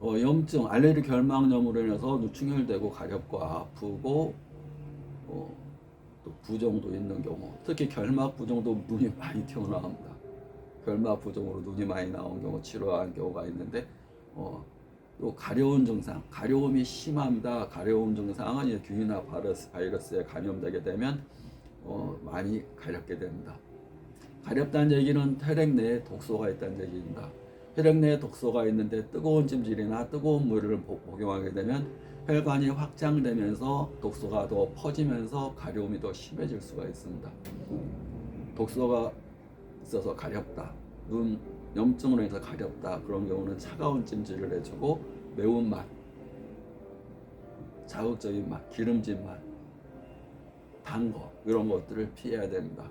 어, 염증, 알레르기 결막염으로 인해서 누충혈되고 가렵고 아프고 어, 또 부종도 있는 경우, 특히 결막 부종도 눈이 많이 튀어나옵니다. 결막 부종으로 눈이 많이 나온 경우 치료한 경우가 있는데 어, 또 가려운 증상, 가려움이 심합니다. 가려움 증상은 균이나 바이러스, 바이러스에 감염되게 되면 어, 많이 가렵게 됩니다. 가렵다는 얘기는 혈액 내에 독소가 있다는 얘기입니다. 혈액 내에 독소가 있는데 뜨거운 찜질이나 뜨거운 물을 복- 복용하게 되면 혈관이 확장되면서 독소가 더 퍼지면서 가려움이 더 심해질 수가 있습니다. 독소가 있어서 가렵다. 눈 염증으로 인해서 가렵다. 그런 경우는 차가운 찜질을 해주고 매운맛, 자극적인 맛, 기름진 맛, 단 거 이런 것들을 피해야 됩니다.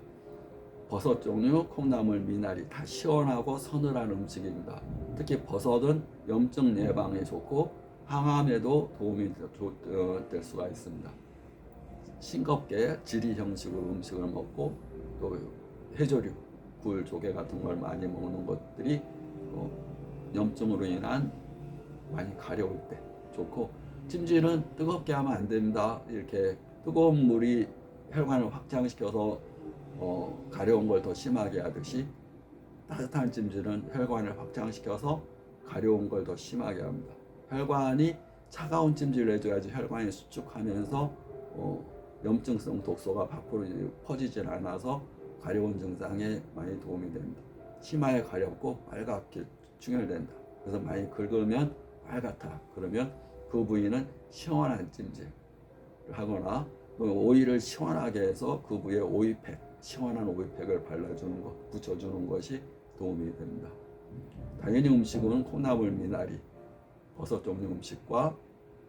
버섯 종류, 콩나물, 미나리 다 시원하고 서늘한 음식입니다. 특히 버섯은 염증 예방에 좋고 항암에도 도움이 되- 조- 어, 될 수가 있습니다. 싱겁게 지리 형식으로 음식을 먹고 또 해조류, 굴, 조개 같은 걸 많이 먹는 것들이 어, 염증으로 인한 많이 가려울 때 좋고 찜질은 뜨겁게 하면 안 됩니다. 이렇게 뜨거운 물이 혈관을 확장시켜서 어, 가려운 걸 더 심하게 하듯이 따뜻한 찜질은 혈관을 확장시켜서 가려운 걸 더 심하게 합니다. 혈관이 차가운 찜질을 해줘야지 혈관이 수축하면서 어, 염증성 독소가 밖으로 퍼지질 않아서 가려운 증상에 많이 도움이 됩니다. 심하게 가렵고 빨갛게 충혈된다. 그래서 많이 긁으면 빨갛다. 그러면 그 부위는 시원한 찜질을 하거나 또 오일을 시원하게 해서 그 부위에 오이팩, 시원한 오이팩을 발라주는 것, 붙여주는 것이 도움이 됩니다. 당연히 음식은 콩나물 미나리, 버섯 종류 음식과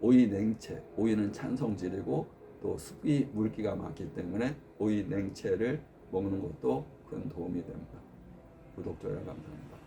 오이 냉채, 오이는 찬성질이고 또 습기 물기가 많기 때문에 오이 냉채를 먹는 것도 큰 도움이 됩니다. 구독, 좋아요 감사합니다.